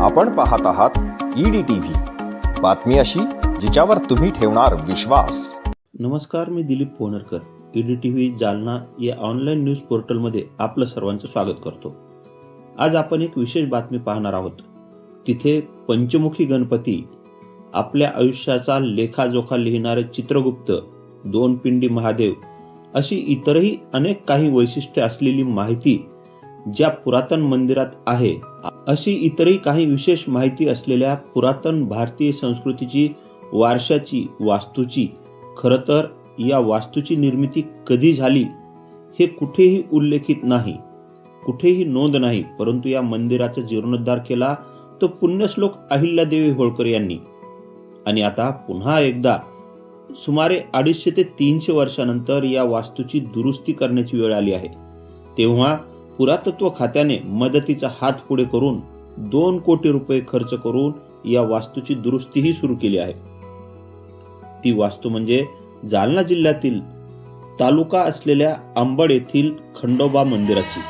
आपण पाहत आहात ईडी टीव्ही बातमी अशी जिच्यावर तुम्ही ठेवणार विश्वास. नमस्कार मी Dilip Pohanarkar ED T V Jalna या ऑनलाईन न्यूज पोर्टलमध्ये आपलं सर्वांचं स्वागत करतो. आज आपण एक विशेष बातमी पाहणार आहोत. तिथे पंचमुखी गणपती आपल्या आयुष्याचा लेखाजोखा लिहिणारे चित्रगुप्त दोन पिंडी महादेव अशी इतरही अनेक काही वैशिष्ट्ये असलेली माहिती ज्या पुरातन मंदिरात आहे. अशी इतरही काही विशेष माहिती असलेल्या पुरातन भारतीय संस्कृतीची वारशाची वास्तूची खरं तर या वास्तूची निर्मिती कधी झाली हे कुठेही उल्लेखित नाही. कुठेही नोंद नाही परंतु या मंदिराचा जीर्णोद्धार केला तो पुण्यश्लोक अहिल्यादेवी होळकर यांनी. आणि आता पुन्हा एकदा सुमारे अडीचशे ते तीनशे वर्षानंतर या वास्तूची दुरुस्ती करण्याची वेळ आली आहे. तेव्हा पुरातत्व खात्याने मदतीचा हात पुढे करून दोन कोटी रुपये खर्च करून या वास्तूची दुरुस्तीही सुरू केली आहे. ती वास्तू म्हणजे जालना जिल्ह्यातील तालुका असलेल्या अंबड येथील खंडोबा मंदिराची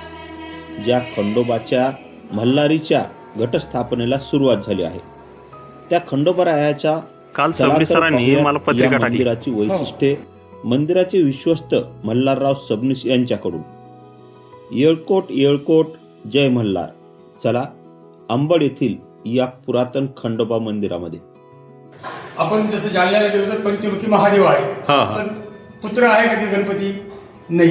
ज्या खंडोबाच्या मल्हारीच्या घटस्थापनेला सुरुवात झाली आहे. त्या खंडोबारायाच्या काल मला पत्रिका मंदिराची वैशिष्ट्ये. मंदिराचे विश्वस्त मल्हारराव सबनीस यांच्याकडून. येळकोट येळकोट जय मल्हार. चला अंबड येथील या पुरातन खंडोबा मंदिरामध्ये. आपण जसं जालन्याला गेलो तर पंचमुखी महादेव आहे. हा, हा. पण पुत्र आहे का ते गणपती? नाही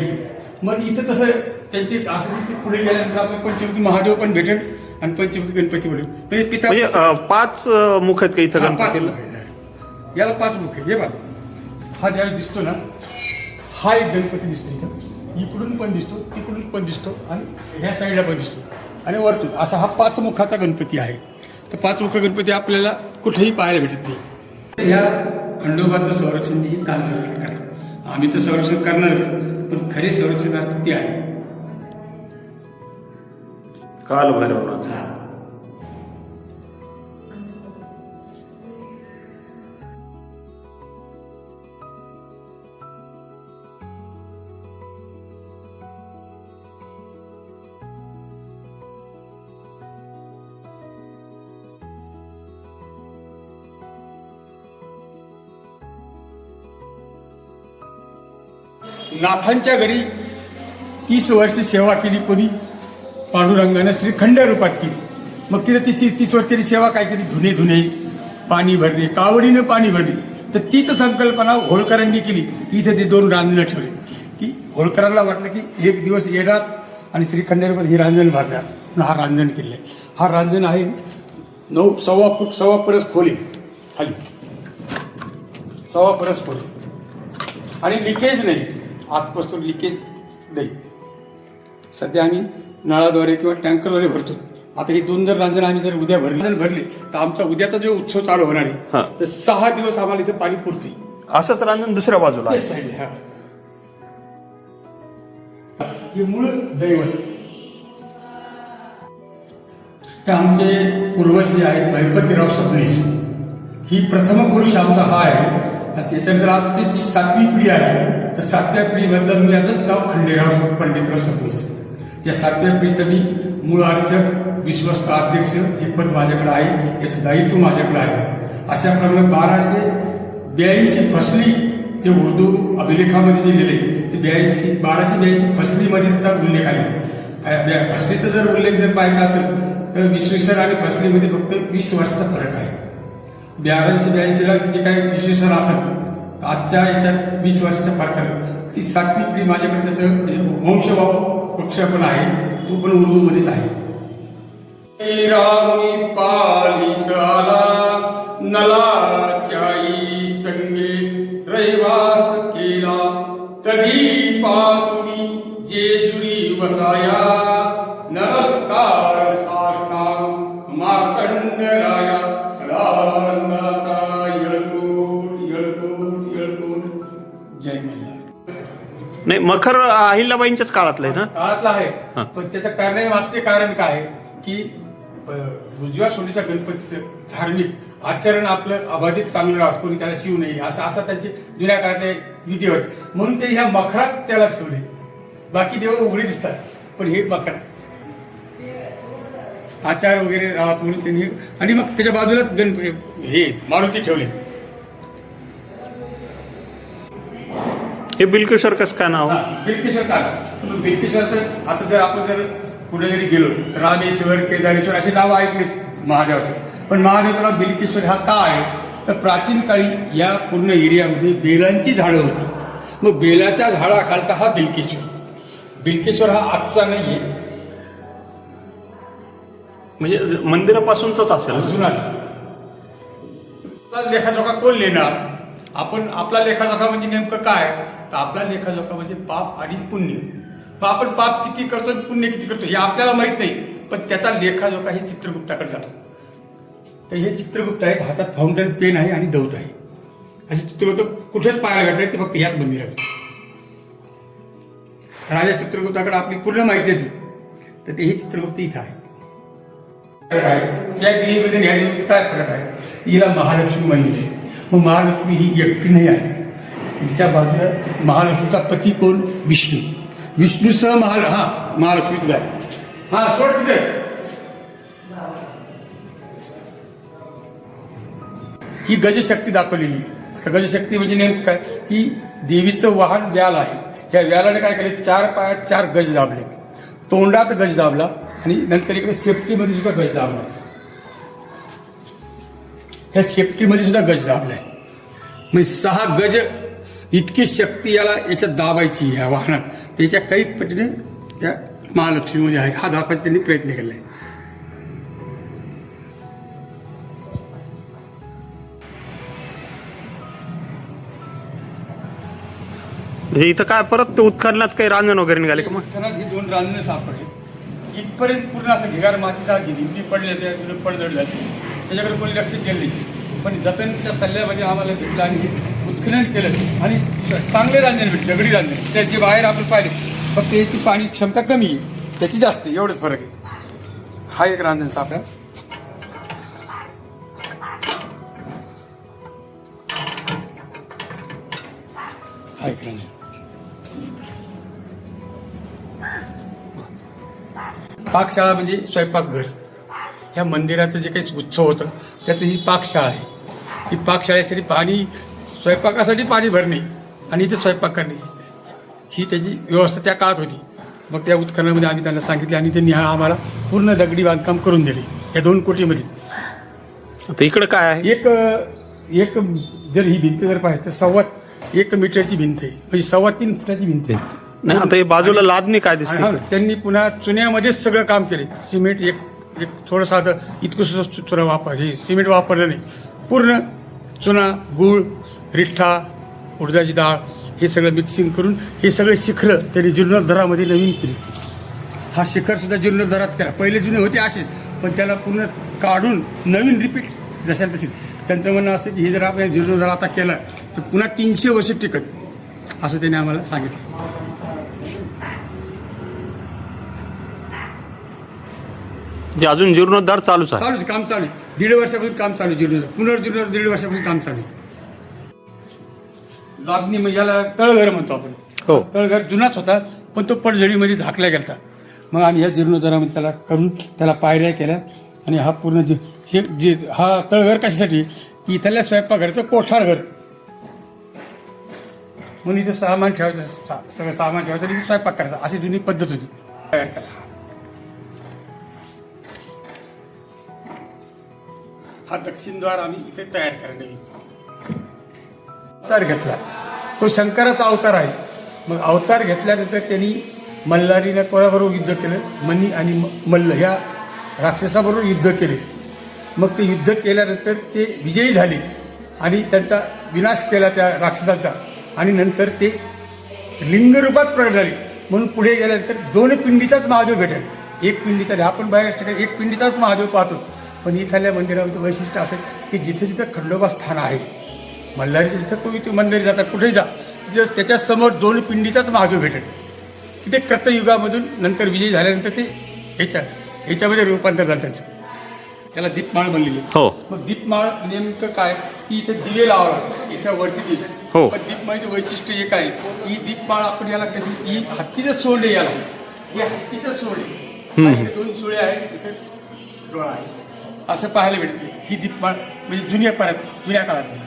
मग इथं तसं त्यांची असं की पुढे गेल्यानंतर आपलं पंचमुखी महादेव पण भेटेल आणि पंचमुखी गणपती भेटेल म्हणजे पिता म्हणजे अं, पाच अं, मुख आहेत का इथं हा, पाच गणपतीला? मुख आहेत. याला पाच मुख आहे हे बघा. हा ज्यावेळेस दिसतो ना हा एक गणपती दिसतो इथं. इकडून पण दिसतो तिकडून पण दिसतो आणि ह्या साईडला पण दिसतो. आणि वरतून असा हा पाच मुखाचा गणपती आहे. तर पाच मुख गणपती आपल्याला कुठेही पाहायला भेटत नाही. या खंडोबाचं संरक्षण ही तांदूळ करतात. आम्ही तर संरक्षण करणारच पण खरे संरक्षणार्थ ते आहे. काल भैरवनाथ नाथांच्या घरी तीस वर्ष सेवा केली कोणी? पांडुरंगानं श्रीखंड रूपात केली. मग तिने ती तीस वर्ष तरी सेवा काय केली? धुणे धुणे पाणी भरणे कावडीनं पाणी भरणे. तर तीच संकल्पना होळकरांनी केली. इथे ते दोन रांजणं ठेवले. की होळकरांना वाटलं की एक दिवस येणार आणि श्रीखंड रूपात ही रांजण भरणार. पण हा रांजण केले आहे. हा रांजण आहे नऊ सव्वा फूट सव्वा परस खोली. खाली. सव्वा परस खोली. आणि लिकेज नाही. आतपासून लिकेज नाही सध्या आम्ही नळाद्वारे किंवा टँकरद्वारे भरतो. आता ही दोन जर रांजण आम्ही जर उद्या भरली भरली तर आमचा उद्याचा जो उत्सव चालू होणार हा. आहे तर सहा दिवस आम्हाला इथे पाणी पुरते असंच रांजण दुसऱ्या बाजूला आहे. हा. मूळ दैवत. हे आमचे पूर्वज जे आहेत भैपतीराव सबनीस. ही प्रथम पुरुष आमचा हा आहे. त्याच्यानंतर आमची जी सातवी पिढी आहे तर सातव्या पिढीमधलं मी याचंच नाव खंडेराव पंडितराव सबनीस या सातव्या पिढीचं मी मूळ अर्थ विश्वस्त अध्यक्ष हे पद माझ्याकडे आहे याचं दायित्व माझ्याकडे आहे. अशा प्रमाणे बाराशे ब्याऐंशी फसली ते उर्दू अभिलेखामध्ये जे लिहिले ते ब्याऐंशी बाराशे ब्याऐंशी फसलीमध्ये त्याचा उल्लेख आहे. ब्या- फसलीचा जर उल्लेख जर पाहायचा असेल तर विश्वेश्वर आणि फसलीमध्ये फक्त वीस वर्षाचा फरक आहे. ब्याऐंशी ब्याऐंशीला जे काही विश्लेषण असत आजच्या याच्यात वीस वर्षाच्या फरक ती सातवी पिढी माझ्याकडे त्याचं म्हणजे वंशभाव पक्ष पण आहे तो पण उर्दूमध्येच आहे. पा नाही मखर अहिल्याबाईंच्याच काळातलं आहे ना? काळातला आहे. पण त्याच्या करण्यामागचे कारण काय आहे की अ, उजव्या सोंडीच्या गणपतीचं धार्मिक आचरण आपलं अबाधित चांगलं राहत कोणी त्याला शिव नाही असं असं त्यांचे जुन्या काळातले विधी होते. म्हणून ते ह्या मखरात त्याला ठेवले. बाकी देव उघडे दिसतात पण हे मखर. आचार वगैरे राहत म्हणून त्यांनी आणि मग त्याच्या बाजूलाच गण हे मारुती ठेवले. हे बिलकेश्वर कसं काय नाव? हा, बिलकेश्वर का मग बिलकेश्वरचं आता जर आपण जर कुठे जरी गेलो तर रामेश्वर केदारेश्वर असे नाव ऐकले महादेवाचे. पण महादेवाचं नाव बिलकेश्वर हा का आहे? तर प्राचीन काळी या पूर्ण एरियामध्ये बेलांची झाडं होती. मग बेलाच्या झाडाखालचा हा बिलकेश्वर बिलकेश्वर हा आजचा नाहीये. म्हणजे मंदिरापासूनच असेल. जुनाच लेखाजोखा कोण लिहिणार? आपण आपला लेखाजोखा म्हणजे नेमकं काय? तर आपला लेखाजोखा म्हणजे पाप आणि पुण्य. मग आपण पाप किती करतो पुण्य किती करतो हे आपल्याला माहीत नाही पण त्याचा लेखाजोखा हे चित्रगुप्ताकडे जातो तर हे चित्रगुप्त आहेत हातात फाउंटन पेन आहे आणि दौत आहे. असे चित्रगुप्त कुठेच पाहायला भेटले ते फक्त याच मंदिरात. राजा चित्रगुप्ताकडे आपली पूर्ण माहिती येते तर ते हे चित्रगुप्त इथं आहे फरक आहे त्या काय फरक आहे. हिला महालक्ष्मी म्हणली मग महालक्ष्मी ही एकटी नाही आहे. तिच्या बाजूला महालक्ष्मीचा पती कोण विष्णू विष्णूसह महाल हा महालक्ष्मी तुला आहे हा सोड तिथे. ही गजशक्ती दाखवलेली आहे. आता गजशक्ती म्हणजे नेमकं काय? की देवीचं वाहन व्याल आहे. या व्यालाने काय केले? चार पायात चार गज दाबले. तोंडात गज दाबला आणि नंतर इकडे सेफ्टीमध्ये सुद्धा गज दाबला. ह्या सेफ्टीमध्ये सुद्धा गज दाबलाय. म्हणजे सहा गज इतकी शक्ती याला याच्यात दाबायची ह्या वाहनात. त्याच्या काही पटीने त्या महालक्ष्मीमध्ये आहे. हा दाखवायचा त्यांनी प्रयत्न केलाय. म्हणजे इथं काय परत ते उत्खननात काही रांजण वगैरे निघाले का मग? उत्खनात ही दोन रांजणे सापडले. इथपर्यंत पूर्ण असं ढिगार मातीचा भिंती पडल्या त्या पडझड झाली. त्याच्याकडे कोणी लक्ष नाही. पण जतनच्या सल्ल्यामध्ये आम्हाला भेटलं आणि उत्खनन केलं. आणि चांगले रांजण भेटले दगडी रांजण. त्याची बाहेर आपण पाहिले. फक्त याची पाणी क्षमता कमी आहे. त्याची जास्त एवढंच फरक आहे. हा एक रांजण सापडा हा एक रांजण. पाकशाळा म्हणजे स्वयंपाकघर. ह्या मंदिराचं जे काही उत्सव होतं त्याचं ही पाकशाळा आहे. ही पाकशाळेसाठी पाणी स्वयंपाकासाठी पाणी भरणे आणि इथे स्वयंपाक करणे. ही त्याची व्यवस्था त्या काळात होती. मग त्या उत्खननामध्ये आम्ही त्यांना सांगितले आणि त्यांनी हा आम्हाला पूर्ण दगडी बांधकाम करून दिले या दोन कोटीमध्ये. आता इकडं काय आहे? एक एक जर ही भिंत जर पाहिजे तर सव्वा एक मीटरची भिंत आहे. म्हणजे सव्वा तीन फुटाची भिंत आहे. नाही आता हे बाजूला लादणी काय दिसते? त्यांनी पुन्हा चुन्यामध्येच सगळं काम केले. सिमेंट एक एक थोडंसं आता इतकं सुद्धा चुना वापर हे सिमेंट वापरलं नाही. पूर्ण चुना गूळ रिठ्ठा उडदाची डाळ हे सगळं मिक्सिंग करून हे सगळे शिखरं त्यांनी जीर्णोद्धारामध्ये नवीन केली. हा शिखर सुद्धा जीर्णोद्धारात केला पहिले जुने होते असेच पण त्याला पूर्ण काढून नवीन रिपीट जशाला तशी त्यांचं म्हणणं असतं की हे जर आपण जीर्णोद्धार आता केला तर पुन्हा तीनशे वर्ष टिकत असं त्यांनी आम्हाला सांगितलं. जे अजून जीर्णोद्धार चालूच आहे. चालूच काम चालू आहे. दीड वर्षापासून काम चालू आहे जीर्णोद्धार पुनर्जीर्ण दीड वर्षापासून काम चालू लादणी म्हणजे याला तळघर म्हणतो आपण. हो. तळघर जुनाच होता पण तो पडझडीमध्ये झाकला गेला मग आम्ही ह्या जीर्णोद्धारामध्ये त्याला करून त्याला पायऱ्या केल्या. आणि हा पूर्ण जे हे जे हा तळघर कशासाठी? की इथल्या स्वयंपाकघरचं कोठार घर. म्हणून इथे सामान ठेवायचं सा- सगळं सामान ठेवायचं आणि इथे स्वयंपाक करायचा. अशी जुनी पद्धत होती. तयार करा. हा दक्षिण द्वार आम्ही इथे तयार करणे अवतार घेतला. तो शंकराचा अवतार आहे. मग अवतार घेतल्यानंतर त्यांनी मल्हारीने कोणाबरोबर युद्ध केलं. मनी आणि म- मल्ल ह्या राक्षसाबरोबर युद्ध केले. मग ते युद्ध केल्यानंतर ते विजयी झाले आणि त्यांचा विनाश केला त्या राक्षसाचा. आणि नंतर ते लिंगरूपात प्रगट झाले. म्हणून पुढे गेल्यानंतर दोन पिंडीचाच महादेव भेटेल. एक पिंडीचा नाही. आपण बाहेर ठिकाणी एक पिंडीचाच महादेव पाहतो. पण इथल्या मंदिरामध्ये वैशिष्ट्य असं की जिथे जिथं खंडोबा स्थान आहे मल्हारीच्या जिथं तुम्ही ते मंदिर जाता कुठेही जा तिथे त्याच्यासमोर दोन पिंडीचाच महादेव भेटेल. की ते कृतयुगामधून नंतर विजय झाल्यानंतर ते ह्याच्या ह्याच्यामध्ये रूपांतर झालं त्यांचं. त्याला दीपमाळ बनलेली हो. मग दीपमाळ नेमकं काय? की इथे दिवे लावावं लागतात याच्यावरती दिवे. हो. पण दीपमाळीचं वैशिष्ट्य एक आहे ही दीपमाळ आपण याला कशी ही हत्तीचं सोंड याला हे हत्तीचं सोंड. इथे दोन सुळे आहेत इथे डोळा आहे. असं पाहायला भेटत नाही. ही दीपमाळ म्हणजे जुन्या परत जुन्या काळातली.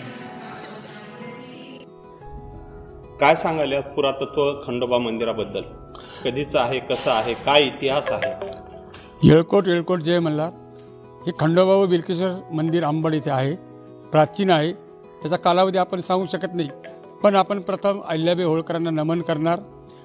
काय सांगाल पुरातत्व खंडोबा मंदिराबद्दल? कधीचं आहे कसं आहे काय इतिहास आहे? येळकोट येळकोट जय मल्हार. हे खंडोबा व बिलकेश्वर मंदिर आंबड येथे आहे. प्राचीन आहे. त्याचा कालावधी आपण सांगू शकत नाही. पण आपण प्रथम अहिल्याबाई होळकरांना नमन करणार.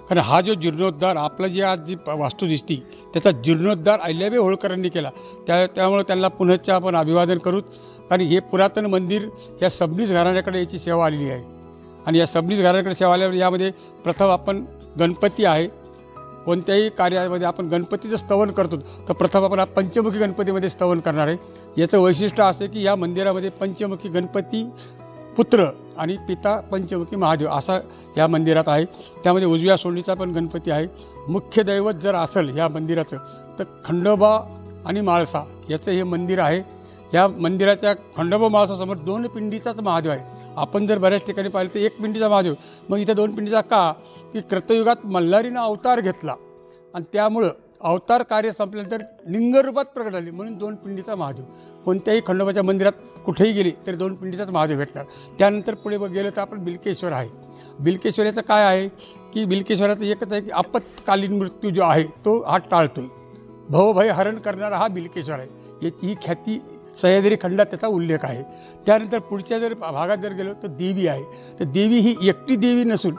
कारण हा जो जीर्णोद्धार आपलं जी आज जी वास्तू दिसती त्याचा जीर्णोद्धार अहिल्याबाई होळकरांनी केला. त्या त्यामुळे त्यांना पुनश्च आपण अभिवादन करू कारण हे पुरातन मंदिर या सबनीस घराण्याकडे याची सेवा आलेली आहे. आणि या सबनीस घराकडे सेवा आल्यावर यामध्ये प्रथम आपण गणपती आहे. कोणत्याही कार्यामध्ये आपण गणपतीचं स्तवन करतो तर प्रथम आपण पंचमुखी गणपतीमध्ये स्तवन करणार आहे. याचं वैशिष्ट्य असं की या मंदिरामध्ये पंचमुखी गणपती पुत्र आणि पिता पंचमुखी महादेव असा या मंदिरात आहे. त्यामध्ये उजव्या सोंडीचा पण गणपती आहे. मुख्य दैवत जर असेल ह्या मंदिराचं तर खंडोबा आणि माळसा याचं हे मंदिर आहे. या मंदिराच्या खंडोबा माळसासमोर दोन पिंडीचाच महादेव आहे. आपण जर बऱ्याच ठिकाणी पाहिलं तर एक पिंडीचा महादेव. मग इथे दोन पिंडीचा का? की कृतयुगात मल्हारीनं अवतार घेतला. आणि त्यामुळं अवतार कार्य संपल्यानंतर लिंगरूपात प्रगट झाली. म्हणून दोन पिंडीचा महादेव. कोणत्याही खंडोबाच्या मंदिरात कुठेही गेली तरी दोन पिंडीचाच महादेव भेटणार. त्यानंतर पुढे बघ गेलं तर आपण बिलकेश्वर आहे. बिलकेश्वराचं काय आहे? की बिलकेश्वराचं एकच आहे की आपत्कालीन मृत्यू जो आहे तो हा टाळतोय. भवभय हरण करणारा हा बिलकेश्वर आहे. याची ही ख्याती सह्याद्री खंडात त्याचा उल्लेख आहे. त्यानंतर पुढच्या जर भागात जर गेलो तर देवी आहे. तर देवी ही एकटी देवी नसून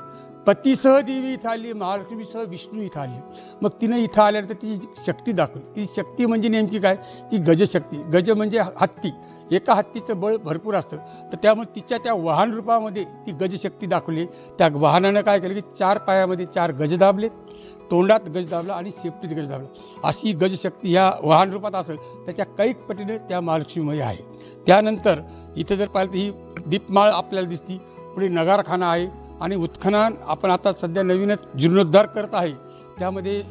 पतीसह देवी इथं आली महालक्ष्मीसह विष्णू इथं आली. मग तिनं इथं आल्यानंतर तिची शक्ती दाखवली. ती शक्ती म्हणजे नेमकी काय? की गजशक्ती. गज म्हणजे हत्ती. एका हत्तीचं बळ भरपूर असतं. तर त्यामुळे तिच्या त्या वाहन रूपामध्ये ती गजशक्ती दाखवली. त्या वाहनानं काय केलं की चार पायामध्ये चार गज दाबलेत. तोंडात गज दाबला आणि सेफ्टीत गज दाबला अशी गजशक्ती ह्या वाहन रूपात असेल त्याच्या कैक पटीने त्या महालक्ष्मीमध्ये आहे. त्यानंतर इथं जर पाहिलं तर ही दीपमाळ आपल्याला दिसती. पुढे नगारखाना आहे आणि उत्खनन आपण आता सध्या नवीनच जीर्णोद्धार करत आहे. त्यामध्ये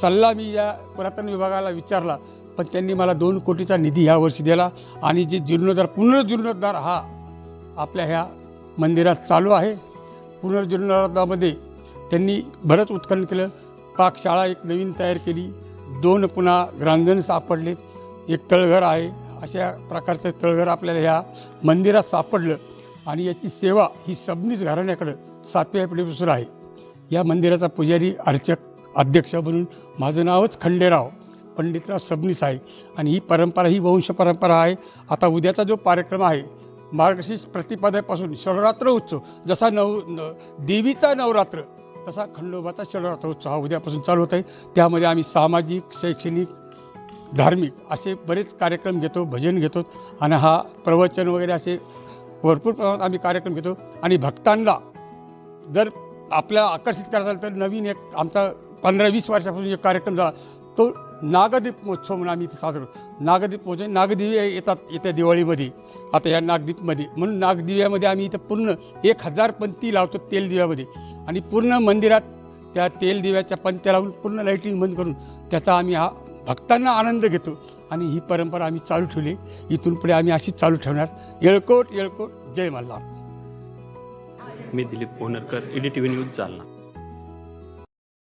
सल्ला मी या पुरातन विभागाला विचारला पण त्यांनी मला दोन कोटीचा निधी ह्या वर्षी दिला आणि जे जीर्णोद्धार पुनर्जीर्णोद्धार हा आपल्या ह्या मंदिरात चालू आहे. पुनर्जीर्णोद्धारामध्ये त्यांनी बरंच उत्खनन केलं. पाकशाळा एक नवीन तयार केली. दोन पुन्हा ग्रांजण सापडलेत एक तळघर आहे. अशा प्रकारचं तळघर आपल्याला ह्या मंदिरात सापडलं आणि याची सेवा ही सबनीस घराण्याकडं सातव्या पिढीपासून आहे. या मंदिराचा पुजारी अर्चक अध्यक्ष म्हणून माझं नावच खंडेराव पंडितराव सबनीस आहे. आणि ही परंपरा ही वंश परंपरा आहे. आता उद्याचा जो कार्यक्रम आहे मार्गशीर्ष प्रतिपदेपासून षडरात्र उत्सव जसा नव देवीचा नवरात्र तसा खंडोबाचा षडरात्र उत्सव हा उद्यापासून चालू होत आहे. त्यामध्ये आम्ही सामाजिक शैक्षणिक धार्मिक असे बरेच कार्यक्रम घेतो भजन घेतो आणि हा प्रवचन वगैरे असे भरपूर प्रमाणात आम्ही कार्यक्रम घेतो. आणि भक्तांना जर आपल्याला आकर्षित करायचं तर नवीन एक आमचा पंधरा वीस वर्षापासून एक कार्यक्रम झाला तो नागदीप महोत्सव म्हणून आम्ही इथे साजरा करतो. नागदीप महोत्सव म्हणजे नागदिवे येतात येत्या दिवाळीमध्ये. आता या नागदीपमध्ये. म्हणून नागदिव्यामध्ये आम्ही इथं पूर्ण एक हजार पंती लावतो तेल दिव्यामध्ये. आणि पूर्ण मंदिरात त्या तेल दिव्याच्या पंत्या लावून पूर्ण लाईटिंग बंद करून त्याचा आम्ही हा भक्तांना आनंद घेतो. आणि ही परंपरा आम्ही चालू ठेवली. इथून पुढे आम्ही अशीच चालू ठेवणार. येळकोट येळकोट जय मल्हार. मी Dilip Pohanarkar ED T V news Jalna.